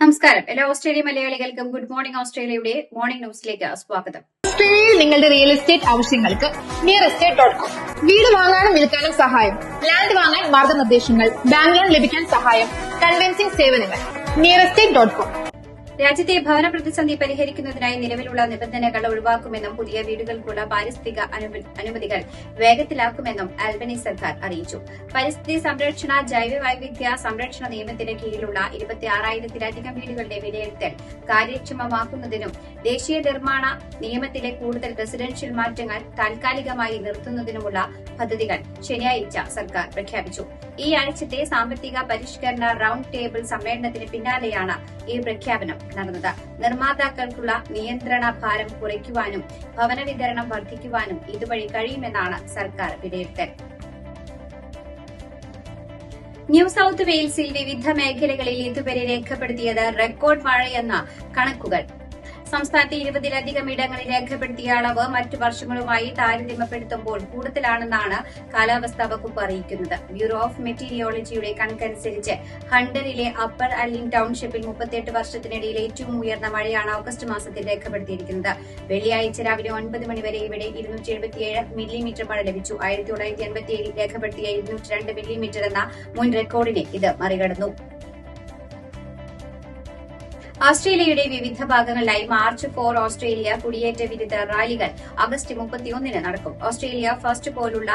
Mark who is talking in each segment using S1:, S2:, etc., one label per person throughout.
S1: നമസ്കാരം. എല്ലാ ഓസ്ട്രേലിയ മലയാളികൾക്കും ഗുഡ് മോർണിംഗ് ഓസ്ട്രേലിയയുടെ മോർണിംഗ് ന്യൂസിലേക്ക് സ്വാഗതം.
S2: ഓസ്ട്രേലിയയിൽ നിങ്ങളുടെ റിയൽ എസ്റ്റേറ്റ് ആവശ്യങ്ങൾക്ക് നിയർ എസ്റ്റേറ്റ് ഡോട്ട് കോം വീട് വാങ്ങാനും വിൽക്കാനും സഹായം. ലാൻഡ് വാങ്ങാൻ മാർഗനിർദ്ദേശങ്ങൾ. ബാങ്ക് ലോൺ ലഭിക്കാൻ സഹായം. കൺവെൻസിംഗ് സേവനങ്ങൾ. നിയർ എസ്റ്റേറ്റ് ഡോട്ട് കോം
S1: രാജ്യത്തെ ഭവന പ്രതിസന്ധി പരിഹരിക്കുന്നതിനായി നിലവിലുള്ള നിബന്ധനകൾ ഒഴിവാക്കുമെന്നും പുതിയ വീടുകൾക്കുള്ള പാരിസ്ഥിതിക അനുമ- അനുമതികൾ വേഗത്തിലാക്കുമെന്നും ആൽബനി സർക്കാർ അറിയിച്ചു. പരിസ്ഥിതി സംരക്ഷണ ജൈവ വൈവിധ്യ സംരക്ഷണ നിയമത്തിന് കീഴിലുള്ള ഇരുപത്തിയാറായിരത്തിലധികം വീടുകളുടെ വിലയിരുത്തൽ കാര്യക്ഷമമാക്കുന്നതിനും ദേശീയ നിർമ്മാണ നിയമത്തിലെ കൂടുതൽ റെസിഡൻഷ്യൽ മാറ്റങ്ങൾ താൽക്കാലികമായി നിർത്തുന്നതിനുമുള്ള പദ്ധതികൾ ശനിയാഴ്ച സർക്കാർ പ്രഖ്യാപിച്ചു. ഈ ആഴ്ചത്തെ സാമ്പത്തിക പരിഷ്കരണ റൌണ്ട് ടേബിൾ സമ്മേളനത്തിന് പിന്നാലെയാണ് ഈ പ്രഖ്യാപനം നടന്നത്. നിർമ്മാതാക്കൾക്കുള്ള നിയന്ത്രണ ഭാരം കുറയ്ക്കുവാനും ഭവന വിതരണം വർദ്ധിക്കുവാനും ഇതുവഴി കഴിയുമെന്നാണ് സർക്കാർ വിലയിരുത്തൽ. ന്യൂ സൌത്ത് വെയിൽസിൽ വിവിധ മേഖലകളിൽ ഇതുവരെ രേഖപ്പെടുത്തിയത് റെക്കോർഡ് മഴയെന്ന കണക്കുകൾ. സംസ്ഥാനത്തെ ഇരുപതിലധികം ഇടങ്ങളിൽ രേഖപ്പെടുത്തിയ അളവ് മറ്റു വർഷങ്ങളുമായി താരതമ്യപ്പെടുത്തുമ്പോൾ കൂടുതലാണെന്നാണ് കാലാവസ്ഥാ വകുപ്പ് അറിയിക്കുന്നത്. ബ്യൂറോ ഓഫ് മെറ്റീരിയോളജിയുടെ കണക്കനുസരിച്ച് ഹണ്ടറിലെ അപ്പർ അല്ലിൻ ടൌൺഷിപ്പിൽ മുപ്പത്തിയെട്ട് വർഷത്തിനിടയിൽ ഏറ്റവും ഉയർന്ന മഴയാണ് ഓഗസ്റ്റ് മാസത്തിൽ രേഖപ്പെടുത്തിയിരിക്കുന്നത്. വെള്ളിയാഴ്ച രാവിലെ ഒൻപത് മണിവരെ ഇവിടെ ഇരുന്നൂറ്റി എഴുപത്തിയേഴ് മില്ലിമീറ്റർ മഴ ലഭിച്ചു. ആയിരത്തി തൊള്ളായിരത്തി എൺപത്തിയേഴിൽ രേഖപ്പെടുത്തിയ ഇരുന്നൂറ്റി രണ്ട് മില്ലിമീറ്റർ എന്ന മുൻ റെക്കോർഡിനെ ഇത് മറികടന്നു. ഓസ്ട്രേലിയയുടെ വിവിധ ഭാഗങ്ങളിലായി മാർച്ച് ഫോർ ഓസ്ട്രേലിയ കുടിയേറ്റ വിരുദ്ധ റാലികൾ ആഗസ്റ്റ് മുപ്പത്തിയൊന്നിന് നടക്കും. ഓസ്ട്രേലിയ ഫസ്റ്റ് പോലുള്ള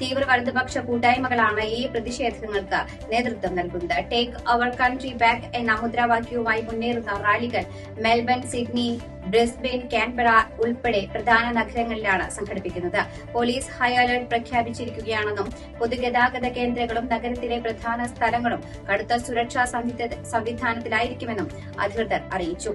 S1: തീവ്ര വലതുപക്ഷ കൂട്ടായ്മകളാണ് ഈ പ്രതിഷേധങ്ങൾക്ക് നേതൃത്വം നൽകുന്നത്. ടേക്ക് അവർ കൺട്രി ബാക്ക് എന്ന മുദ്രാവാക്യവുമായി മുന്നേറുന്ന റാലികൾ മെൽബൺ സിഡ്നി ബ്രിസ്ബെയിൻ കാൻബറ ഉൾപ്പെടെ പ്രധാന നഗരങ്ങളിലാണ് സംഘടിപ്പിക്കുന്നത്. പോലീസ് ഹൈ അലർട്ട് പ്രഖ്യാപിച്ചിരിക്കുകയാണെന്നും പൊതുഗതാഗത കേന്ദ്രങ്ങളും നഗരത്തിലെ പ്രധാന സ്ഥലങ്ങളും കടുത്ത സുരക്ഷാ സംവിധ- സംവിധാനത്തിലായിരിക്കുമെന്നും അധികൃതർ അറിയിച്ചു.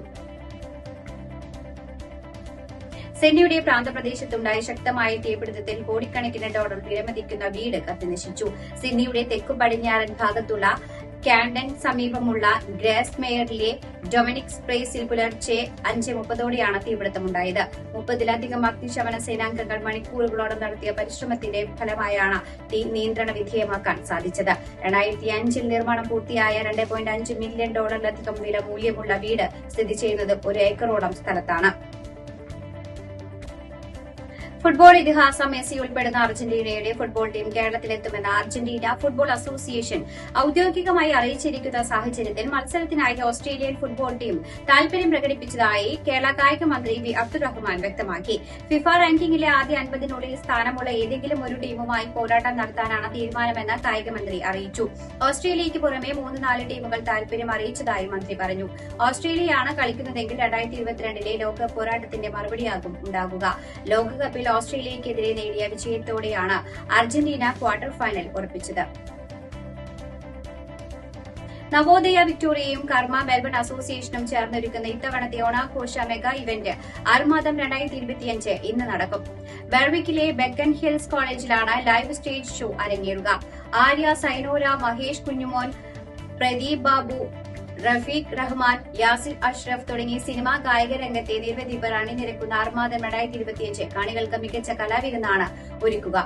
S1: സെന്നിയുടെ പ്രാന്തപ്രദേശത്തുണ്ടായ ശക്തമായ തീപിടുത്തത്തിൽ കോടിക്കണക്കിന് ഡോളർ വിലമതിക്കുന്ന വീട് കത്തിനശിച്ചു. സിഡ്നിയുടെ തെക്കു പടിഞ്ഞാറൻ ഭാഗത്തുള്ള കാൻഡൻ സമീപമുള്ള ഗ്രാസ് മേയറിലെ ഡൊമിനിക് സ്പ്രേസിൽ പുലർച്ചെ അഞ്ച് മുപ്പതോടെയാണ് തീപിടുത്തമുണ്ടായത്. മുപ്പതിലധികം അഗ്നിശമന സേനാംഗങ്ങൾ മണിക്കൂറുകളോളം നടത്തിയ പരിശ്രമത്തിന്റെ ഫലമായാണ് തീ നിയന്ത്രണ വിധേയമാക്കാൻ സാധിച്ചത്. രണ്ടായിരത്തി അഞ്ചിൽ നിർമ്മാണം പൂർത്തിയായ രണ്ട് പോയിന്റ് അഞ്ച് മില്യൺ ഡോളറിലധികം വില മൂല്യമുള്ള വീട് സ്ഥിതി ചെയ്യുന്നത് ഒരു ഏക്കറോളം സ്ഥലത്താണ്. ഫുട്ബോൾ ഇതിഹാസം മെസ്സി ഉൾപ്പെടുന്ന അർജന്റീനയുടെ ഫുട്ബോൾ ടീം കേരളത്തിലെത്തുമെന്ന് അർജന്റീന ഫുട്ബോൾ അസോസിയേഷൻ ഔദ്യോഗികമായി അറിയിച്ചിരിക്കുന്ന സാഹചര്യത്തിൽ മത്സരത്തിനായി ഓസ്ട്രേലിയൻ ഫുട്ബോൾ ടീം താൽപര്യം പ്രകടിപ്പിച്ചതായി കേരള കായിക മന്ത്രി വി അബ്ദുറഹ്മാൻ വ്യക്തമാക്കി. ഫിഫ റാങ്കിങ്ങിലെ ആദ്യ അൻപതിനുള്ളിൽ സ്ഥാനമുള്ള ഏതെങ്കിലും ഒരു ടീമുമായി പോരാട്ടം നടത്താനാണ് തീരുമാനമെന്ന് കായിക മന്ത്രി അറിയിച്ചു. ഓസ്ട്രേലിയയ്ക്ക് പുറമെ മൂന്ന് നാല് ടീമുകൾ താൽപര്യം അറിയിച്ചതായി മന്ത്രി പറഞ്ഞു. ഓസ്ട്രേലിയയാണ് കളിക്കുന്നതെങ്കിൽ രണ്ടായിരത്തി ഇരുപത്തിരണ്ടിലെ ലോകകപ്പ് പോരാട്ടത്തിന്റെ മറുപടിയാകും ഉണ്ടാകുക ലോകകപ്പിൽ ഓസ്ട്രേലിയയ്ക്കെതിരെ നേടിയ വിജയത്തോടെയാണ് അർജന്റീന ക്വാർട്ടർ ഫൈനൽ ഉറപ്പിച്ചത്. നവോദയ വിക്ടോറിയയും കർമ്മ മെൽബൺ അസോസിയേഷനും ചേർന്നൊരുക്കുന്ന ഇത്തവണത്തെ ഓണാഘോഷ മെഗാ ഇവന്റ് ആറുമാസം രണ്ടായിരത്തി ഇരുപത്തിയഞ്ച് ഇന്ന് നടക്കും. ബെർവിക്കിലെ ബെക്കൻ ഹിൽസ് കോളേജിലാണ് ലൈവ് സ്റ്റേജ് ഷോ അരങ്ങേറുക. ആര്യ സൈനോര മഹേഷ് കുഞ്ഞുമോൻ പ്രദീപ് ബാബു റഫീഖ് റഹ്മാൻ യാസിർ അഷ്റഫ് തുടങ്ങി സിനിമാ ഗായക രംഗത്തെ നിരവധി പേർ അണിനിരക്കുന്ന ആറുമാസം രണ്ടായിരത്തി ഇരുപത്തിയഞ്ച് കാണികൾക്ക് മികച്ച കലാവിരുന്നാണ് ഒരുക്കുക.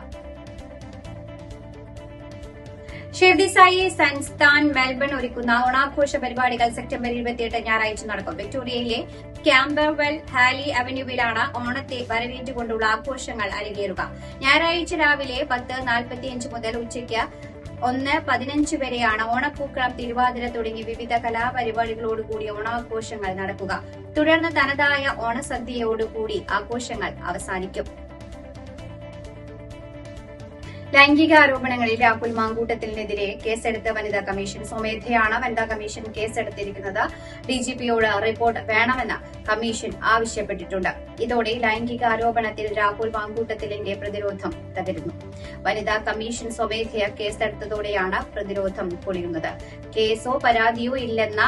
S1: ഷെർദിസായി സൻസ്ഥാൻ മെൽബൺ ഒരുക്കുന്ന ഓണാഘോഷ പരിപാടികൾ സെപ്റ്റംബർ ഇരുപത്തിയെട്ട് ഞായറാഴ്ച നടക്കും. വിക്ടോറിയയിലെ ക്യാമ്പർവെൽ ഹാലി അവന്യൂവിലാണ് ഓണത്തെ വരവേറ്റുകൊണ്ടുള്ള ആഘോഷങ്ങൾ അരങ്ങേറുക. ഞായറാഴ്ച രാവിലെ പത്ത് നാൽപ്പത്തിയഞ്ച് മുതൽ ഉച്ചയ്ക്ക് ഒന്ന് പതിനഞ്ച് വരെയാണ് ഓണപ്പൂക്കളം തിരുവാതിര തുടങ്ങി വിവിധ കലാപരിപാടികളോടുകൂടി ഓണാഘോഷങ്ങൾ നടക്കുക. തുടർന്ന് തനതായ ഓണസദ്യയോടുകൂടി ആഘോഷങ്ങൾ അവസാനിക്കും. ലൈംഗിക ആരോപണങ്ങളിൽ രാഹുൽ മാങ്കൂട്ടത്തിനെതിരെ കേസെടുത്ത വനിതാ കമ്മീഷൻ സ്വമേധയാണ് വനിതാ കമ്മീഷൻ കേസെടുത്തിരിക്കുന്നത്. ഡിജിപിയോട് റിപ്പോർട്ട് വേണമെന്ന് കമ്മീഷൻ ആവശ്യപ്പെട്ടിട്ടുണ്ട്. ഇതോടെ ലൈംഗിക ആരോപണത്തിൽ രാഹുൽ മാങ്കൂട്ടത്തിലിന്റെ പ്രതിരോധം തകരുന്നു. വനിതാ കമ്മീഷൻ സ്വമേധയ കേസെടുത്തതോടെയാണ് പ്രതിരോധം പൊളിയുന്നത്. കേസോ പരാതിയോ ഇല്ലെന്ന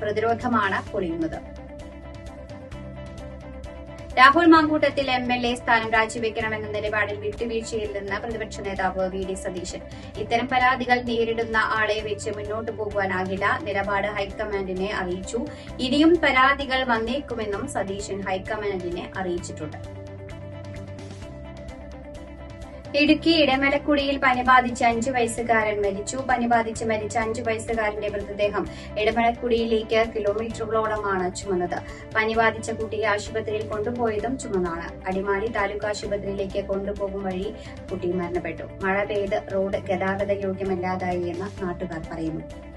S1: പ്രതിരോധമാണ് പൊളിയുന്നത്. Rahul Mamkootathil M L A സ്ഥാനം രാജിവെക്കണമെന്ന നിലപാടിൽ വിട്ടുവീഴ്ചയില്ലെന്ന് പ്രതിപക്ഷ നേതാവ് വി ഡി സതീശൻ. ഇത്തരം പരാതികൾ നേരിടുന്ന ആളെ വെച്ച് മുന്നോട്ടു പോകുവാനാകില്ല. നിലപാട് ഹൈക്കമാൻഡിനെ അറിയിച്ചു. ഇനിയും പരാതികൾ വന്നേക്കുമെന്നും സതീശൻ ഹൈക്കമാൻഡിനെ അറിയിച്ചിട്ടുണ്ട്. ഇടുക്കി ഇടമലക്കുടിയിൽ പനി ബാധിച്ച് അഞ്ചു വയസ്സുകാരൻ മരിച്ചു. പനി ബാധിച്ച് മരിച്ച അഞ്ചു വയസ്സുകാരന്റെ മൃതദേഹം ഇടമലക്കുടിയിലേക്ക് കിലോമീറ്ററുകളോളമാണ് ചുമന്നത്. പനി ബാധിച്ച കുട്ടിയെ ആശുപത്രിയിൽ കൊണ്ടുപോയതും ചുമന്നാണ്. അടിമാലി താലൂക്ക് ആശുപത്രിയിലേക്ക് കൊണ്ടുപോകും വഴി കുട്ടി മരണപ്പെട്ടു. മഴ പെയ്ത് റോഡ് ഗതാഗത യോഗ്യമല്ലാതായി എന്ന് നാട്ടുകാർ പറയുന്നു.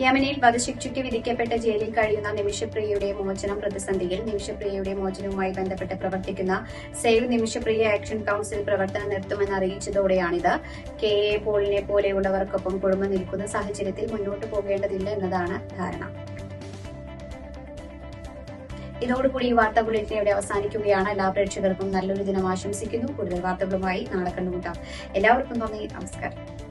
S1: യമനിൽ വധശിക്ഷയ്ക്ക് വിധിക്കപ്പെട്ട ജയിലിൽ കഴിയുന്ന നിമിഷപ്രിയയുടെ മോചനം പ്രതിസന്ധിയിൽ നിമിഷപ്രിയയുടെ മോചനവുമായി ബന്ധപ്പെട്ട് പ്രവർത്തിക്കുന്ന സേവ് നിമിഷപ്രിയ ആക്ഷൻ കൌൺസിൽ പ്രവർത്തനം നിർത്തുമെന്ന് അറിയിച്ചതോടെയാണിത്. കെ. എ. പോളിനെ പോലെയുള്ളവർക്കൊപ്പം കുടുംബം നിൽക്കുന്ന സാഹചര്യത്തിൽ മുന്നോട്ട് പോകേണ്ടതില്ല എന്നതാണ് ധാരണ. ഇതോടുകൂടി ഈ വാർത്താ ബുള്ളറ്റിൻ ഇവിടെ അവസാനിക്കുകയാണ്. എല്ലാ പ്രേക്ഷകർക്കും നല്ലൊരു ദിനം ആശംസിക്കുന്നു. കൂടുതൽ വാർത്തകളുമായി നാളെ കണ്ടുമുട്ടാം. എല്ലാവർക്കും നന്ദി. നമസ്കാരം.